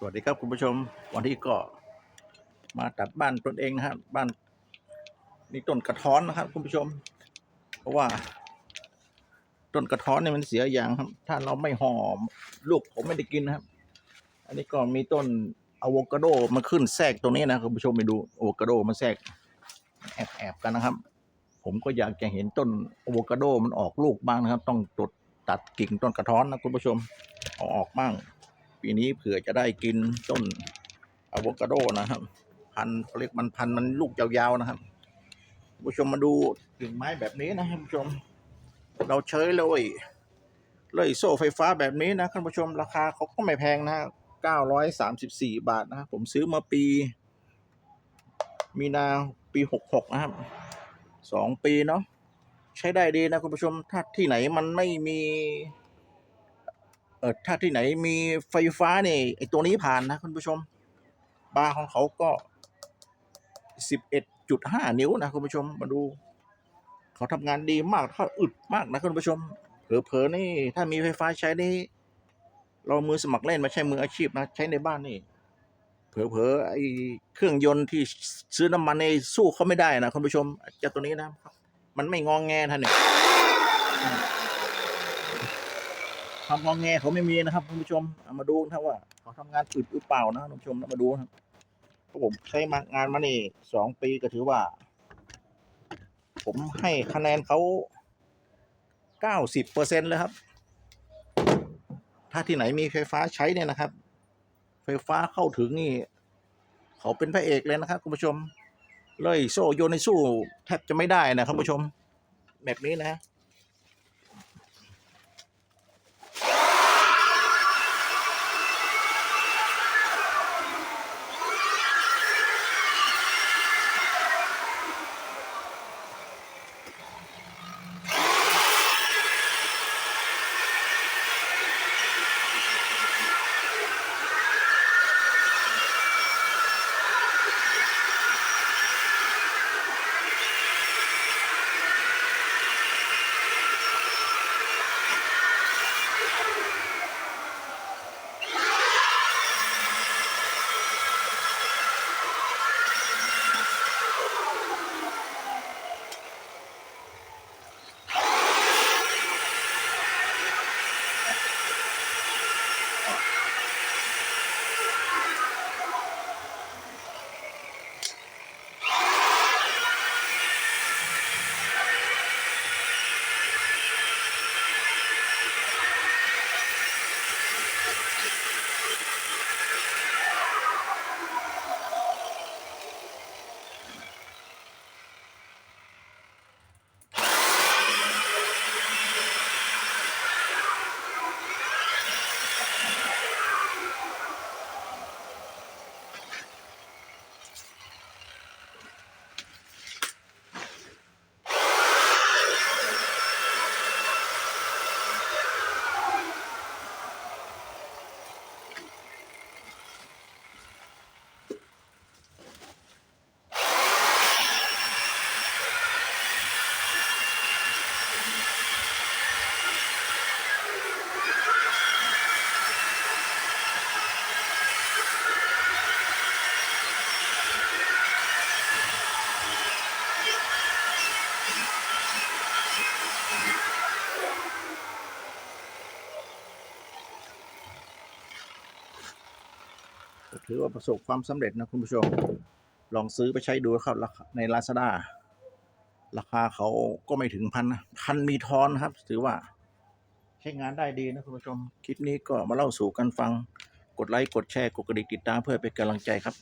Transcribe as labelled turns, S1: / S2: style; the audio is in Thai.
S1: สวัสดีครับคุณผู้ชม วันนี้ก็มาตัดบ้านตนเองนะครับบ้านนี่ต้นกระท้อนนะครับ คุณผู้ชม เพราะว่า ต้นกระท้อนเนี่ยมันเสียอย่างครับ ถ้าเราไม่ห่อลูกผมไม่ได้กินนะครับ อันนี้ก็มีต้นอะโวคาโดมาขึ้นแทรกตรงนี้นะคุณผู้ชมไปดูอะโวคาโดมาแทรกแอบแอบกันนะครับ ผมก็อยากจะเห็นต้นอะโวคาโดมันออกลูกบ้างนะครับ ต้องตดตัดกิ่งต้นกระท้อนนะคุณผู้ชมเอาออกบ้าง ปีนี้เผื่อจะได้กินต้นอะโวคาโดนะครับ พันเขาเรียกมันพันมันลูกยาวๆนะครับผู้ชมมาดูกิ่งไม้แบบนี้นะคุณผู้ชม เราเฉยเลยเลยโซ่ไฟฟ้าแบบนี้นะคุณผู้ชมราคาเขาก็ไม่แพงนะ934บาทนะครับผมซื้อมาปี มีนาปี66นะครับสองปีเนาะใช้ได้ดีนะคุณผู้ชมถ้าที่ไหนมันไม่มี เออถ้าที่ไหนมีไฟฟ้าเนี่ยไอตัวนี้ผ่านนะคุณผู้ชม บาร์ของเขาก็สิบเอ็ดจุดห้านิ้วนะคุณผู้ชมมาดู เขาทำงานดีมากถ้าอึดมากนะคุณผู้ชมเผลอๆนี่ ถ้ามีไฟฟ้าใช้นี่เรามือสมัครเล่นไม่ใช่มืออาชีพนะ ใช้ในบ้านนี่เผลอๆไอเครื่องยนต์ที่ซื้อน้ำมันในสู้เขาไม่ได้นะคุณผู้ชมเจาตัวนี้นะ มันไม่งองแงท่านเนี่ย ความงองแงเขาไม่มีนะครับคุณผู้ชมเอามาดูนะว่าเขาทำงานอึดหรือเปล่านะคุณผู้ชมเอามาดูนะครับเพราะผมใช้มางานมานี่สองปีก็ถือว่า ผมให้คะแนนเขาเก้าสิบเปอร์เซ็นต์เลยครับ ถ้าที่ไหนมีไฟฟ้าใช้เนี่ยนะครับ ไฟฟ้าเข้าถึงนี่ เขาเป็นพระเอกเลยนะครับคุณผู้ชม เลยโซ่โยนในสู้แทบจะไม่ได้นะคุณผู้ชม แบบนี้นะ ถือว่าประสบความสำเร็จนะคุณผู้ชม ลองซื้อไปใช้ดูครับในลาใน Lazada ราคาเขาก็ไม่ถึงพันนะพันมีทอนครับ ถือว่าใช้งานได้ดีนะคุณผู้ชม คลิปนี้ก็มาเล่าสู่กันฟัง กดไลค์ กดแชร์ กดกระดิ่งติดตามเพื่อเป็นกำลังใจครับ